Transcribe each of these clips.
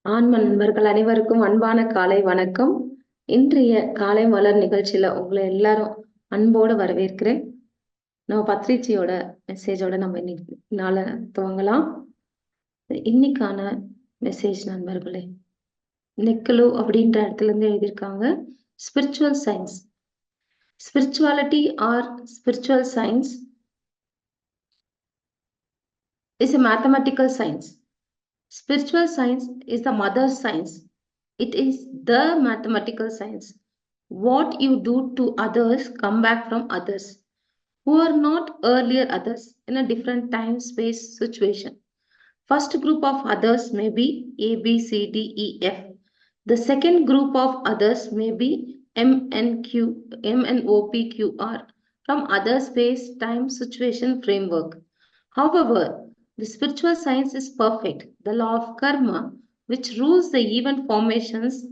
ஆன்ம நண்பர்கள் அனைவருக்கும் அன்பான காலை வணக்கம். இன்றைய காலை மலர் நிகழ்ச்சியில உங்களை எல்லாரும் அன்போடு வரவேற்கிறேன். நம்ம பத்ரிச்சியோட மெசேஜோட நம்ம இன்னைக்கு நாளை துவங்கலாம். இன்னைக்கான மெசேஜ் நண்பர்களே நெக்கலு அப்படின்ற இடத்துல இருந்து எழுதியிருக்காங்க spiritual science spirituality or spiritual science is a mathematical science Spiritual science is the mother science. It is the mathematical science. What you do to others come back from others who are not earlier others in a different time space situation. First group of others may be A, B, C, D, E, F. The second group of others may be M, N, Q, M, N, O, P, Q, R from other space time situation framework. However, the spiritual science is perfect. The law of karma, which rules the event formations,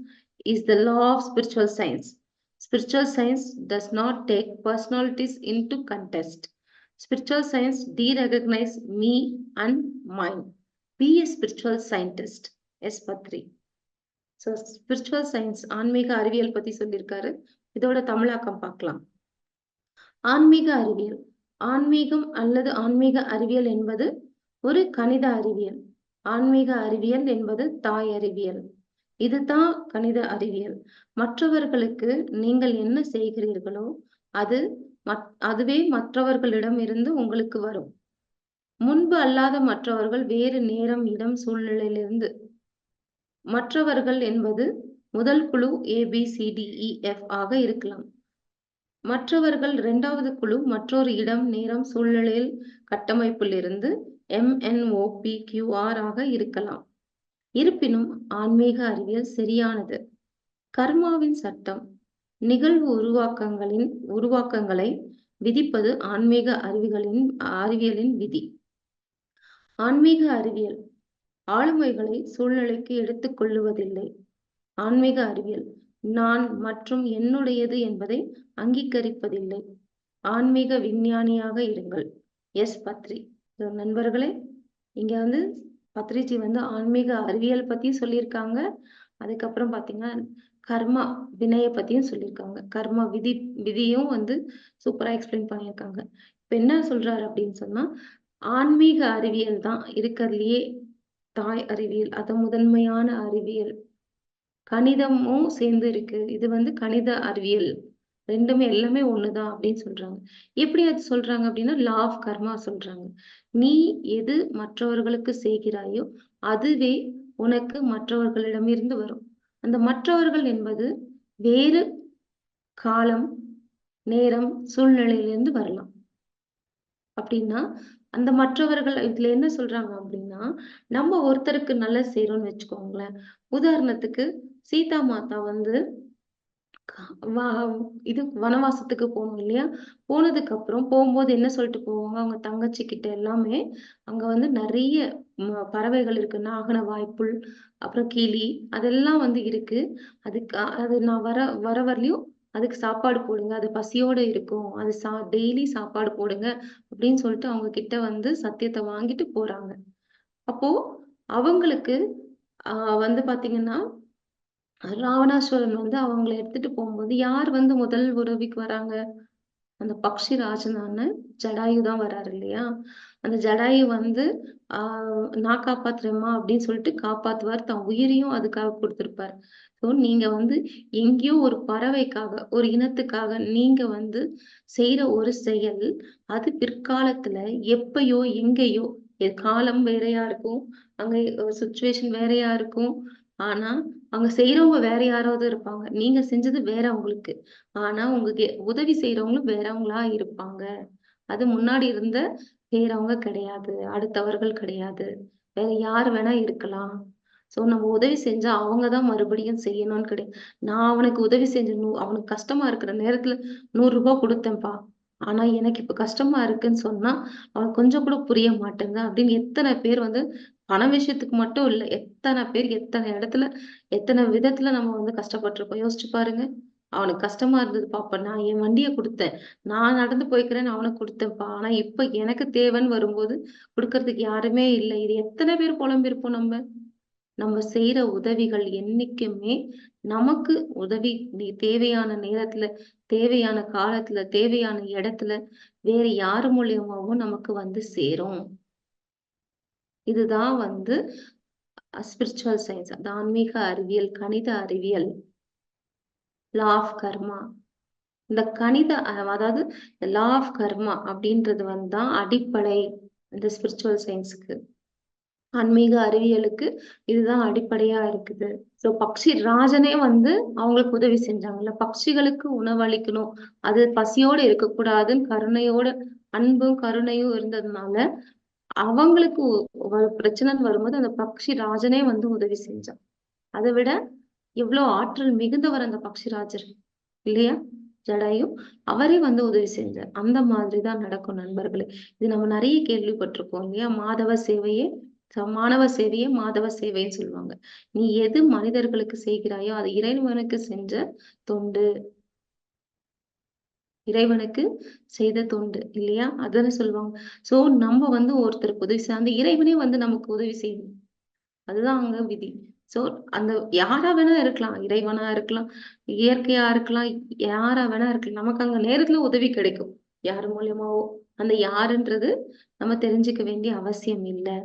is the law of spiritual science. Spiritual science does not take personalities into contest. Spiritual science de-recognize me and mine. Be a spiritual scientist. S. Patri. So, spiritual science, ஆன்மீக அறிவியல் பத்தி சொல்லியிருக்காரு இதோட தமிழாக்கம் பார்க்கலாம் ஆன்மீக அறிவியல் ஆன்மீகம் அல்லது ஆன்மீக அறிவியல் என்பது ஒரு கணித அறிவியல். ஆன்மீக அறிவியல் என்பது தாய் அறிவியல். இதுதான் கணித அறிவியல். மற்றவர்களுக்கு நீங்கள் என்ன செய்கிறீர்களோ அது அதுவே மற்றவர்களிடம் இருந்து உங்களுக்கு வரும். முன்பு அல்லாத மற்றவர்கள் வேறு நேரம் இடம் சூழ்நிலையிலிருந்து. மற்றவர்கள் என்பது முதல் குழு ஏபிசிடிஇஎஃப் e, ஆக இருக்கலாம். மற்றவர்கள் இரண்டாவது குழு மற்றொரு இடம் நேரம் சூழ்நிலையில் கட்டமைப்பிலிருந்து எம்என்ஓபிக்யூஆர் ஆக இருக்கலாம். இருப்பினும் ஆன்மீக அறிவியல் சரியானது. கர்மாவின் சட்டம் நிகழ்வு உருவாக்கங்களின் உருவாக்கங்களை விதிப்பது ஆன்மீக அறிவிகளின் அறிவியலின் விதி. ஆன்மீக அறிவியல் ஆளுமைகளை சூழ்நிலைக்கு எடுத்துக் கொள்ளுவதில்லை. ஆன்மீக அறிவியல் நான் மற்றும் என்னுடையது என்பதை அங்கீகரிப்பதில்லை. ஆன்மீக விஞ்ஞானியாக இருங்கள். எஸ். பத்ரி. நண்பர்களே இங்க வந்து பத்ரிஜி வந்து ஆன்மீக அறிவியல் பற்றியும் சொல்லியிருக்காங்க. அதுக்கப்புறம் பாத்தீங்கன்னா கர்மா வினைய பத்தியும் சொல்லியிருக்காங்க. கர்மா விதி விதியும் வந்து சூப்பரா எக்ஸ்பிளைன் பண்ணியிருக்காங்க. இப்ப என்ன சொல்றாரு அப்படின்னு சொன்னா ஆன்மீக அறிவியல் தான் இருக்கிறதுலயே தாய் அறிவியல் அது முதன்மையான அறிவியல். கணிதமும் சேர்ந்து இருக்கு. இது வந்து கணித அறிவியல். ரெண்டுமே எல்லாமே ஒண்ணுதான் அப்படின்னு சொல்றாங்க. எப்படி அது சொல்றாங்க அப்படின்னா லா ஆஃப் கர்மா சொல்றாங்க. நீ எது மற்றவர்களுக்கு செய்கிறாயோ அதுவே உனக்கு மற்றவர்களிடமிருந்து வரும். அந்த மற்றவர்கள் என்பது வேறு காலம் நேரம் சூழ்நிலையிலிருந்து வரலாம். அப்படின்னா அந்த மற்றவர்கள் இதுல என்ன சொல்றாங்க அப்படின்னா நம்ம ஒருத்தருக்கு நல்ல செய்யறோம்னு வச்சுக்கோங்களேன். உதாரணத்துக்கு சீதா மாதா வந்து இது வனவாசத்துக்கு போகணும் இல்லையா? போனதுக்கு அப்புறம் போகும்போது என்ன சொல்லிட்டு போவாங்க? அவங்க தங்கச்சி கிட்ட எல்லாமே அங்க வந்து நிறைய பறவைகள் இருக்கு. நாகன வாய்ப்புள் அப்புறம் கிளி அதெல்லாம் வந்து இருக்கு. அதுக்கு அது நான் வர வர வரலையும் அதுக்கு சாப்பாடு போடுங்க. அது பசியோட இருக்கும். அது சா டெய்லி சாப்பாடு போடுங்க அப்படின்னு சொல்லிட்டு அவங்க கிட்ட வந்து சத்தியத்தை வாங்கிட்டு போறாங்க. அப்போ அவங்களுக்கு ஆஹ் வந்து பாத்தீங்கன்னா ராவணாசுரன் வந்து அவங்களை எடுத்துட்டு போகும்போது யார் வந்து முதல் உறவிக்கு வராங்க? அந்த பக்ஷி ராஜனான ஜடாயு தான் வராரு இல்லையா? அந்த ஜடாயு வந்து ஆஹ் நான் காப்பாத்துறேம்மா அப்படின்னு சொல்லிட்டு காப்பாத்துவார். தன் உயிரையும் அதுக்காக கொடுத்திருப்பாரு. ஸோ நீங்க வந்து எங்கேயோ ஒரு பறவைக்காக ஒரு இனத்துக்காக நீங்க வந்து செய்யற ஒரு செயல் அது பிற்காலத்துல எப்பயோ எங்கேயோ காலம் வேறையா இருக்கும். அங்க சுச்சுவேஷன் வேறையா இருக்கும். ஆனா அவங்க செய்யறவங்க வேற யாராவது இருப்பாங்க. நீங்க செஞ்சது வேற அவங்களுக்கு. ஆனா உங்களுக்கு உதவி செய்யறவங்களும் வேறவங்களா இருப்பாங்க. அது முன்னாடி இருந்த வேறவங்க கிடையாது. அடுத்தவர்கள் கிடையாது. வேற யார் வேணா இருக்கலாம். சோ நம்ம உதவி செஞ்சா அவங்கதான் மறுபடியும் செய்யணும்னு கிடையாது நான் அவனுக்கு உதவி செஞ்ச நூ அவனுக்கு கஷ்டமா இருக்கிற நேரத்துல நூறு ரூபாய் கொடுத்தேன்ப்பா. ஆனா எனக்கு இப்ப கஷ்டமா இருக்குன்னு சொன்னா அவன் கொஞ்சம் கூட புரிய மாட்டேங்க அப்படின்னு எத்தனை பேர் வந்து பண விஷயத்துக்கு மட்டும் இல்ல எத்தனை பேர் எத்தனை இடத்துல எத்தனை விதத்துல நம்ம வந்து கஷ்டப்பட்டிருக்கோம். யோசிச்சு பாருங்க. அவனுக்கு கஷ்டமா இருந்தது. அப்ப நான் என் வண்டியை கொடுத்தேன். நான் நடந்து போய்க்கிறேன்னு அவனுக்கு கொடுத்தேன்ப்பா. ஆனா இப்ப எனக்கு தேவைன்னு வரும்போது கொடுக்கறதுக்கு யாருமே இல்லை. இது எத்தனை பேர் புலம்பிருப்போம் நம்ம? நம்ம செய்யற உதவிகள் என்னைக்குமே நமக்கு உதவி தேவையான நேரத்துல தேவையான காலத்துல தேவையான இடத்துல வேற யாரு மூலியமாவும் நமக்கு வந்து சேரும். இதுதான் வந்து ஸ்பிரிச்சுவல் சயின்ஸ் அது ஆன்மீக அறிவியல் கணித அறிவியல் லா ஆஃப் கர்மா இந்த கணித அதாவது லா ஆஃப் கர்மா அப்படின்றது வந்து தான் அடிப்படை இந்த ஸ்பிரிச்சுவல் சயின்ஸுக்கு ஆன்மீக அறிவியலுக்கு இதுதான் அடிப்படையா இருக்குது. சோ பக்ஷி ராஜனே வந்து அவங்களுக்கு உதவி செஞ்சாங்கல்ல. பட்சிகளுக்கு உணவளிக்கணும் அது பசியோடு இருக்கக்கூடாதுன்னு கருணையோட அன்பும் கருணையும் இருந்ததுனால அவங்களுக்கு ஒரு பிரச்சனைன்னு வரும்போது அந்த பக்ஷி ராஜனே வந்து உதவி செஞ்சான். அதை விட எவ்வளவு ஆற்றல் மிகுந்தவர் அந்த பக்ஷிராஜர் இல்லையா? ஜடாயு அவரே வந்து உதவி செஞ்சார். அந்த மாதிரிதான் நடக்கும் நண்பர்களே. இது நம்ம நிறைய கேள்விப்பட்டிருக்கோம் இல்லையா? மாதவ சேவையே ச- மாணவ சேவையே மாதவ சேவைன்னு சொல்லுவாங்க. நீ எது மனிதர்களுக்கு செய்கிறாயோ அது இறைவனுக்கு செஞ்ச தொண்டு இறைவனுக்கு செய்த தொண்டு இல்லையா? அதானே சொல்லுவாங்க. சோ நம்ம வந்து ஒருத்தருக்கு உதவி செய்ய அந்த இறைவனே வந்து நமக்கு உதவி செய்யணும் அதுதான் அங்க விதி. சோ அந்த யாரா வேணா இருக்கலாம். இறைவனா இருக்கலாம். இயற்கையா இருக்கலாம். யாரா வேணா இருக்கலாம். நமக்கு அங்க நேரத்துல உதவி கிடைக்கும். யார் மூலியமாவோ. அந்த யாருன்றது நம்ம தெரிஞ்சுக்க வேண்டிய அவசியம் இல்லை.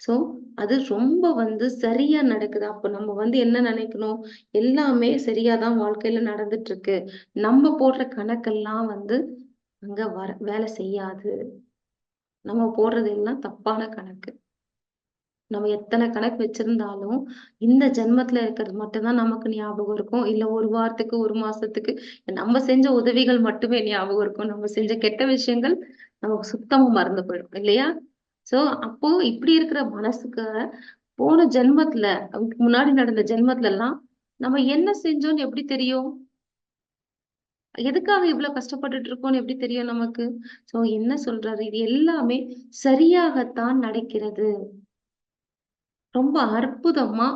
சோ அது ரொம்ப வந்து சரியா நடக்குது? அப்ப நம்ம வந்து என்ன நினைக்கணும்? எல்லாமே சரியாதான் வாழ்க்கையில நடந்துட்டு இருக்கு நம்ம போடுற கணக்கெல்லாம் வந்து அங்க வர வேலை செய்யாது. நம்ம போடுறது எல்லாம் தப்பான கணக்கு. நம்ம எத்தனை கணக்கு வச்சிருந்தாலும் இந்த ஜென்மத்துல இருக்கிறது மட்டும்தான் நமக்கு ஞாபகம் இருக்கும். இல்ல ஒரு வாரத்துக்கு ஒரு மாசத்துக்கு நம்ம செஞ்ச உதவிகள் மட்டுமே ஞாபகம் இருக்கும். நம்ம செஞ்ச கெட்ட விஷயங்கள் நமக்கு சுத்தமா மறந்து போயிடும். இல்லையா? சோ அப்போ இப்படி இருக்கிற மனசுக்கு போன ஜென்மத்துல அதுக்கு முன்னாடி நடந்த ஜென்மத்துல எல்லாம் நம்ம என்ன செஞ்சோம்னு எப்படி தெரியும்? எதுக்காக இவ்வளவு கஷ்டப்பட்டுட்டு இருக்கோம்னு எப்படி தெரியும் நமக்கு? சோ என்ன சொல்றாரு? இது எல்லாமே சரியாகத்தான் நடக்கிறது. ரொம்ப அற்புதமா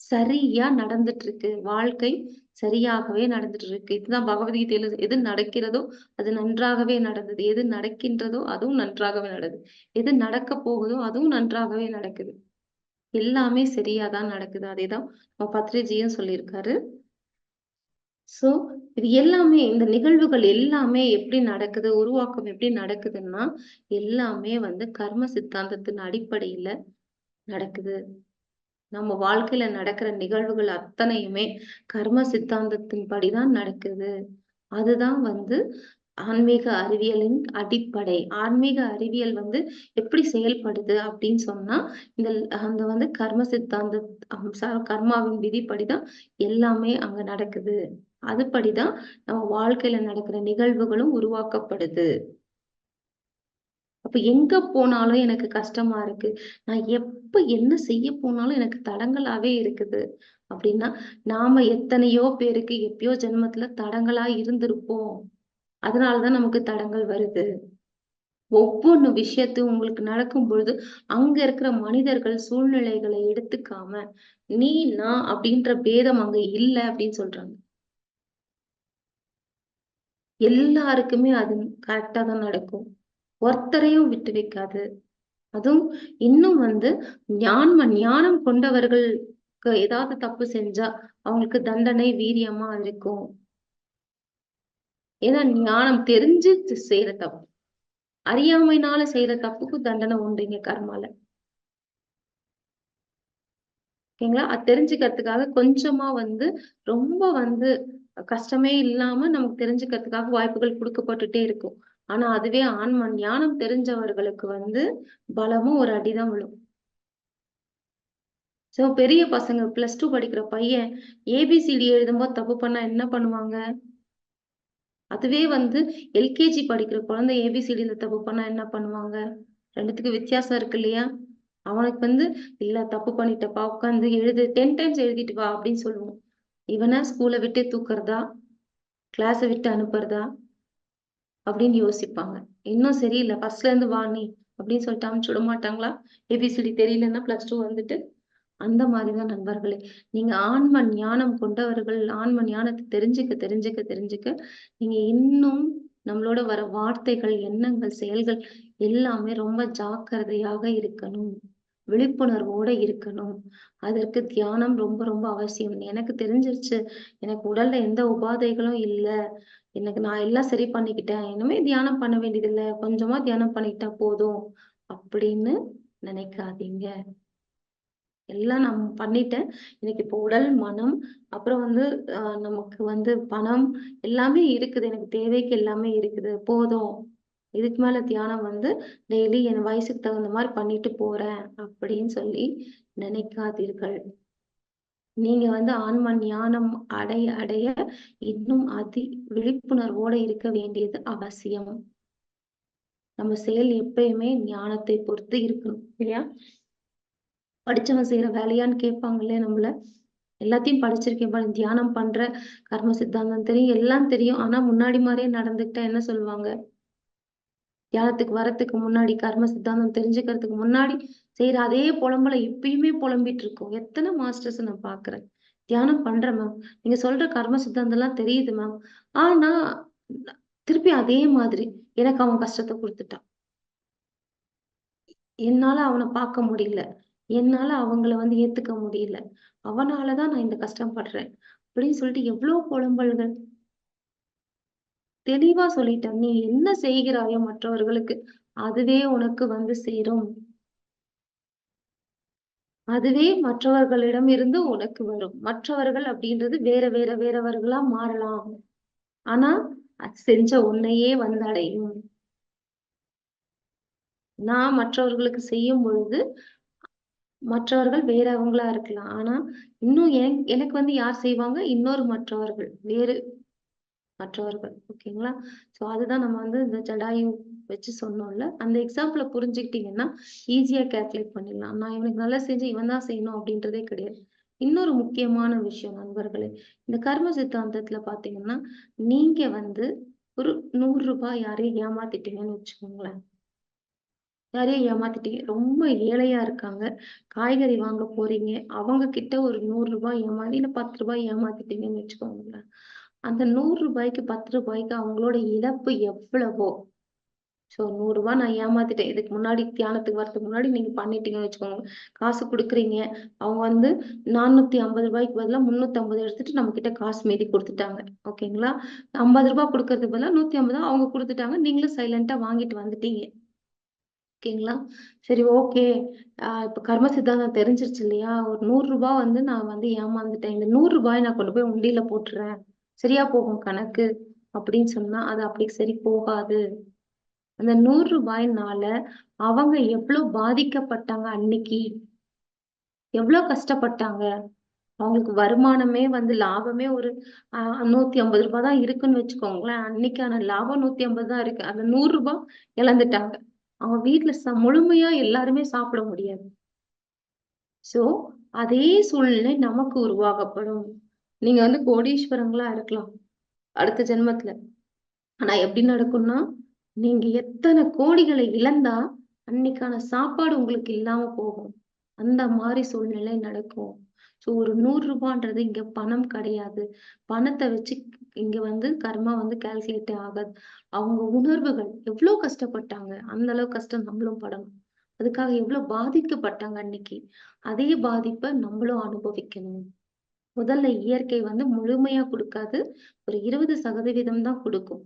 சரியா நடந்துட்டு இருக்கு வாழ்க்கை சரியாகவே நடந்துட்டு இருக்கு இதுதான் பகவத்கீதையில எது நடக்கிறதோ அது நன்றாகவே நடந்தது. எது நடக்கின்றதோ அதுவும் நன்றாகவே நடக்குது எது நடக்க போகுதோ அதுவும் நன்றாகவே நடக்குது. எல்லாமே சரியாதான் நடக்குது. அதேதான் நம்ம பத்ரிஜியும் சொல்லியிருக்காரு. சோ இது எல்லாமே இந்த நிகழ்வுகள் எல்லாமே எப்படி நடக்குது உருவாக்கம் எப்படி நடக்குதுன்னா எல்லாமே வந்து கர்ம சித்தாந்தத்தின் அடிப்படையில நடக்குது. நம்ம வாழ்க்கையில நடக்கிற நிகழ்வுகள் அத்தனையுமே கர்ம சித்தாந்தத்தின் படிதான் நடக்குது. அதுதான் வந்து ஆன்மீக அறிவியலின் அடிப்படை. ஆன்மீக அறிவியல் வந்து எப்படி செயல்படுது அப்படின்னு சொன்னா இந்த அந்த வந்து கர்ம சித்தாந்த கர்மாவின் விதிப்படிதான் எல்லாமே அங்க நடக்குது. அதுபடிதான் நம்ம வாழ்க்கையில நடக்கிற நிகழ்வுகளும் உருவாக்கப்படுது. அப்ப எங்க போனாலும் எனக்கு கஷ்டமா இருக்கு. நான் எப்ப என்ன செய்ய போனாலும் எனக்கு தடங்கலாவே இருக்குது. அப்படின்னா நாம எத்தனையோ பேருக்கு எப்பயோ ஜென்மத்துல தடங்களா இருந்திருப்போம். அதனாலதான் நமக்கு தடங்கள் வருது. ஒவ்வொன்னு விஷயத்தையும் உங்களுக்கு நடக்கும் பொழுது அங்க இருக்கிற மனிதர்கள் சூழ்நிலைகளை எடுத்துக்காம நீ நான் அப்படின்ற பேதம் அங்க இல்ல அப்படின்னு சொல்றாங்க. எல்லாருக்குமே அது கரெக்டா தான் நடக்கும். ஒருத்தரையும் விட்டு வைக்காது. அதுவும் இன்னும் வந்து ஞான்ம ஞானம் கொண்டவர்களுக்கு ஏதாவது தப்பு செஞ்சா அவங்களுக்கு தண்டனை வீரியமா இருக்கும். ஏன்னா ஞானம் தெரிஞ்சு செய்யற தப்பு. அறியாமைனால செய்யற தப்புக்கு தண்டனை உண்டுங்க கர்மால. ஓகேங்களா? அது தெரிஞ்சுக்கிறதுக்காக கொஞ்சமா வந்து ரொம்ப வந்து கஷ்டமே இல்லாம நமக்கு தெரிஞ்சுக்கிறதுக்காக வாய்ப்புகள் கொடுக்கப்பட்டுட்டே இருக்கும். ஆனா அதுவே ஆன்ம ஞானம் தெரிஞ்சவர்களுக்கு வந்து பலமும் ஒரு அடிதான் விழும். சோ பெரிய பசங்க பிளஸ் டூ படிக்கிற பையன் ஏபிசிடி எழுதும்போது தப்பு பண்ணா என்ன பண்ணுவாங்க? அதுவே வந்து எல்கேஜி படிக்கிற குழந்தை ஏபிசிடியில தப்பு பண்ணா என்ன பண்ணுவாங்க? ரெண்டுத்துக்கு வித்தியாசம் இருக்கு இல்லையா? அவனுக்கு வந்து இல்ல தப்பு பண்ணிட்டப்பா உட்காந்து எழுது டென் டைம்ஸ் எழுதிட்டு வா அப்படின்னு சொல்லுவோம். இவனை ஸ்கூலை விட்டு தூக்குறதா? கிளாஸை விட்டு அனுப்புறதா? அப்படின்னு யோசிப்பாங்க. இன்னும் சரியில்லை ஃபர்ஸ்ட்ல இருந்து வா நீ அப்படின்னு சொல்லிட்டு அனுப்பிச்சு விட மாட்டாங்களா? ஏபிசிடி தெரியலன்னா பிளஸ் டூ வந்துட்டு அந்த மாதிரிதான் நண்பர்களே. நீங்க ஆன்ம ஞானம் கொண்டவர்கள் ஆன்ம ஞானத்தை தெரிஞ்சுக்க தெரிஞ்சுக்க தெரிஞ்சுக்க நீங்க இன்னும் நம்மளோட வர வார்த்தைகள் எண்ணங்கள் செயல்கள் எல்லாமே ரொம்ப ஜாக்கிரதையாக இருக்கணும். விழிப்புணர்வோட இருக்கணும். அதற்கு தியானம் ரொம்ப ரொம்ப அவசியம். எனக்கு தெரிஞ்சிருச்சு. எனக்கு உடல்ல எந்த உபாதைகளும் இல்ல. எனக்கு நான் எல்லாம் சரி பண்ணிக்கிட்டேன். இனிமே தியானம் பண்ண வேண்டியதில்லை. கொஞ்சமா தியானம் பண்ணிக்கிட்டா போதும் அப்படின்னு நினைக்காதீங்க. எல்லாம் நான் பண்ணிட்டேன். எனக்கு இப்போ உடல் மனம் அப்புறம் வந்து நமக்கு வந்து பணம் எல்லாமே இருக்குது. எனக்கு தேவைக்கு எல்லாமே இருக்குது. போதும். இதுக்கு மேல தியானம் வந்து டெய்லி என் வயசுக்கு தகுந்த மாதிரி பண்ணிட்டு போறேன் அப்படின்னு சொல்லி நினைக்காதீர்கள். நீங்க வந்து ஆன்ம ஞானம் அடைய அடைய இன்னும் அதி விழிப்புணர்வோட இருக்க வேண்டியது அவசியம். நம்ம செயல் எப்பயுமே ஞானத்தை பொறுத்து இருக்கணும் இல்லையா? படிச்சவன் செய்யற வேலையான்னு கேட்பாங்களே நம்மள. எல்லாத்தையும் படிச்சிருக்கேன் தியானம் பண்ற கர்ம சித்தாந்தம் தெரியும் எல்லாம் தெரியும். ஆனா முன்னாடி மாதிரியே நடந்துக்கிட்டா என்ன சொல்லுவாங்க? தியானத்துக்கு வரத்துக்கு முன்னாடி கர்ம சித்தாந்தம் தெரிஞ்சுக்கிறதுக்கு முன்னாடி செய்யற அதே புலம்பல இப்பயுமே புலம்பிட்டு இருக்கோம் எத்தனை மாஸ்டர்ஸ் நான் பாக்குறேன்? தியானம் பண்றேன் மேம் நீங்க சொல்ற கர்ம சித்தாந்தம் எல்லாம் தெரியுது மேம் ஆனா திருப்பி அதே மாதிரி எனக்கு அவன் கஷ்டத்தை கொடுத்துட்டான். என்னால அவனை பார்க்க முடியல. என்னால அவங்கள வந்து ஏத்துக்க முடியல. அவனாலதான் நான் இந்த கஷ்டம் படுறேன். அப்படின்னு சொல்லிட்டு எவ்வளவு புலம்பல்கள் தெளிவா சொல்லிட்ட நீ என்ன செய்கிறாயோ மற்றவர்களுக்கு அதுவே உனக்கு வந்து சேரும். அதுவே மற்றவர்களிடம் இருந்து உனக்கு வரும். மற்றவர்கள் அப்படின்றது வேற வேற வேறவர்களா மாறலாம். ஆனா அது செஞ்ச உன்னையே வந்தடையும் நான் மற்றவர்களுக்கு செய்யும் பொழுது மற்றவர்கள் வேறவங்களா இருக்கலாம். ஆனா இன்னும் எனக்கு வந்து யார் செய்வாங்க? இன்னொரு மற்றவர்கள். வேறு மற்றவர்கள் ஓகேங்களா? சோ அதுதான் நம்ம வந்து இந்த ஜடாயு வச்சு சொன்னோம்ல அந்த எக்ஸாம்பிள புரிஞ்சுக்கிட்டீங்கன்னா ஈஸியா கேல்குலேட் பண்ணிடலாம். நான் இவனுக்கு நல்லா செஞ்சு இவன் தான் செய்யணும் அப்படின்றதே கிடையாது. இன்னொரு முக்கியமான விஷயம் நண்பர்களே இந்த கர்ம சித்தாந்தத்துல பாத்தீங்கன்னா நீங்க வந்து ஒரு நூறு ரூபாய் யாரையும் ஏமாத்திட்டீங்கன்னு வச்சுக்கோங்களேன். யாரையும் ஏமாத்திட்டீங்க. ரொம்ப ஏழையா இருக்காங்க. காய்கறி வாங்க போறீங்க. அவங்க கிட்ட ஒரு நூறு ரூபாய் ஏமாத்தி இல்ல பத்து ரூபாய் ஏமாத்திட்டீங்கன்னு வச்சுக்கோங்களேன். அந்த நூறு ரூபாய்க்கு பத்து ரூபாய்க்கு அவங்களோட இழப்பு எவ்வளவோ? ஸோ நூறு ரூபாய் நான் ஏமாத்திட்டேன். இதுக்கு முன்னாடி தியானத்துக்கு வரதுக்கு முன்னாடி நீங்க பண்ணிட்டீங்கன்னு வச்சுக்கோங்க. காசு கொடுக்குறீங்க. அவங்க வந்து நானூத்தி ஐம்பது ரூபாய்க்கு பதிலா முன்னூத்தி ஐம்பது எடுத்துட்டு நம்ம கிட்ட காசு மீதி கொடுத்துட்டாங்க. ஓகேங்களா? ஐம்பது ரூபாய் கொடுக்கறதுக்கு பதிலாக நூத்தி ஐம்பது அவங்க கொடுத்துட்டாங்க. நீங்களும் சைலண்டா வாங்கிட்டு வந்துட்டீங்க. ஓகேங்களா? சரி ஓகே. ஆஹ் இப்ப கர்ம சித்தாந்தம் தெரிஞ்சிருச்சு இல்லையா? ஒரு நூறு ரூபாய் வந்து நான் வந்து ஏமாந்துட்டேன். இந்த நூறு ரூபாய் நான் கொண்டு போய் உண்டியில போட்டுறேன். சரியா போகும் கணக்கு அப்படின்னு சொன்னா அது அப்படி சரி போகாது. அந்த நூறு ரூபாய்னால அவங்க எவ்வளவு பாதிக்கப்பட்டாங்க அன்னைக்கு? எவ்வளவு கஷ்டப்பட்டாங்க? அவங்களுக்கு வருமானமே வந்து லாபமே ஒரு நூத்தி ஐம்பது ரூபாய் தான் இருக்குன்னு வச்சுக்கோங்களேன். அன்னைக்கான லாபம் நூத்தி ஐம்பது தான் இருக்கு. அந்த நூறு ரூபாய் இழந்துட்டாங்க. அவங்க வீட்டுல ச முழுமையா எல்லாருமே சாப்பிட முடியாது. சோ அதே சூழ்நிலை நமக்கு உருவாகப்படும் நீங்க வந்து கோடீஸ்வரங்களா இருக்கலாம் அடுத்த ஜென்மத்துல. ஆனா எப்படி நடக்கும்னா நீங்க எத்தனை கோடிகளை இழந்தா அன்னைக்கான சாப்பாடு உங்களுக்கு இல்லாம போகும். அந்த மாதிரி சூழ்நிலை நடக்கும். ஸோ ஒரு நூறு ரூபான்றது இங்க பணம் கிடையாது. பணத்தை வச்சு இங்க வந்து கர்மா வந்து கால்குலேட்டே ஆகாது. அவங்க உணர்வுகள் எவ்வளவு கஷ்டப்பட்டாங்க அந்த அளவு கஷ்டம் நம்மளும் படணும். அதுக்காக எவ்வளவு பாதிக்கப்பட்டாங்க அன்னைக்கு. அதே பாதிப்பை நம்மளும் அனுபவிக்கணும். முதல்ல இயற்கை வந்து முழுமையா கொடுக்காது. ஒரு இருபது சதவீதம் தான் கொடுக்கும்.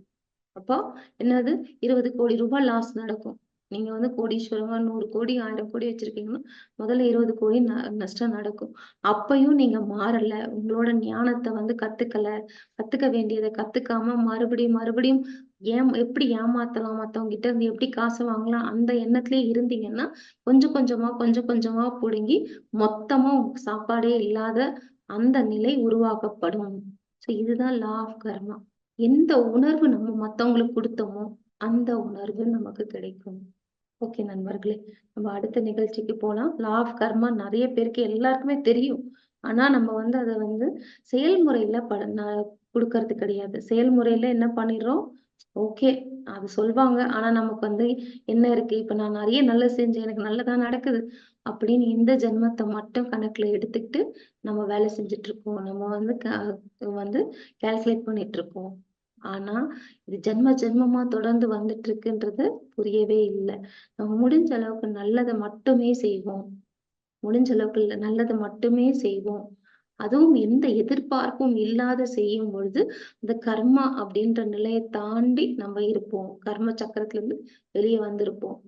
அப்போ என்னது? இருபது கோடி ரூபாய் லாஸ் நடக்கும். நீங்க வந்து கோடீஸ்வரமா நூறு கோடி ஆயிரம் கோடி வச்சிருக்கீங்கன்னா முதல்ல இருபது கோடி நஷ்டம் நடக்கும். அப்பயும் நீங்க மாறல. உங்களோட ஞானத்தை வந்து கத்துக்கல. கத்துக்க வேண்டியதை கத்துக்காம மறுபடியும் மறுபடியும் ஏம் எப்படி ஏமாத்தலாம் மத்தவங்க கிட்ட இருந்து எப்படி காசு வாங்கலாம்? அந்த எண்ணத்திலே இருந்தீங்கன்னா கொஞ்சம் கொஞ்சமா கொஞ்சம் கொஞ்சமா புடுங்கி மொத்தமா சாப்பாடே இல்லாத அந்த நிலை உருவாக்கப்படும். ஸோ இதுதான் லா ஆஃப் கர்மா எந்த உணர்வு நம்ம மத்தவங்களுக்கு கொடுத்தோமோ அந்த உணர்வு நமக்கு கிடைக்கும். ஓகே நண்பர்களே நம்ம அடுத்த நிகழ்ச்சிக்கு போலாம். லா ஆஃப் கர்மா நிறைய பேருக்கு எல்லாருக்குமே தெரியும். ஆனா நம்ம வந்து அதை வந்து செயல்முறையில பட கொடுக்கறது கிடையாது. செயல்முறையில என்ன பண்ணிடுறோம்? ஓகே அது சொல்வாங்க. ஆனா நமக்கு வந்து என்ன இருக்கு? இப்ப நான் நிறைய நல்லது செஞ்சேன். எனக்கு நல்லதா நடக்குது. அப்படின்னு இந்த ஜென்மத்தை மட்டும் கணக்குல எடுத்துக்கிட்டு நம்ம வேலை செஞ்சுட்டு இருக்கோம். நம்ம வந்து க- வந்து கால்குலேட் பண்ணிட்டு இருக்கோம். ஆனா இது ஜென்ம ஜென்மமா தொடர்ந்து வந்துட்டு இருக்குன்றது புரியவே இல்லை. நம்ம முடிஞ்ச அளவுக்கு நல்லதை மட்டுமே செய்வோம். முடிஞ்ச அளவுக்கு நல்லதை மட்டுமே செய்வோம். அதுவும் எந்த எதிர்பார்ப்பும் இல்லாத செய்யும் பொழுது இந்த கர்மா அப்படின்ற நிலையை தாண்டி நம்ம இருப்போம். கர்ம சக்கரத்துல இருந்து வெளியே வந்திருப்போம்.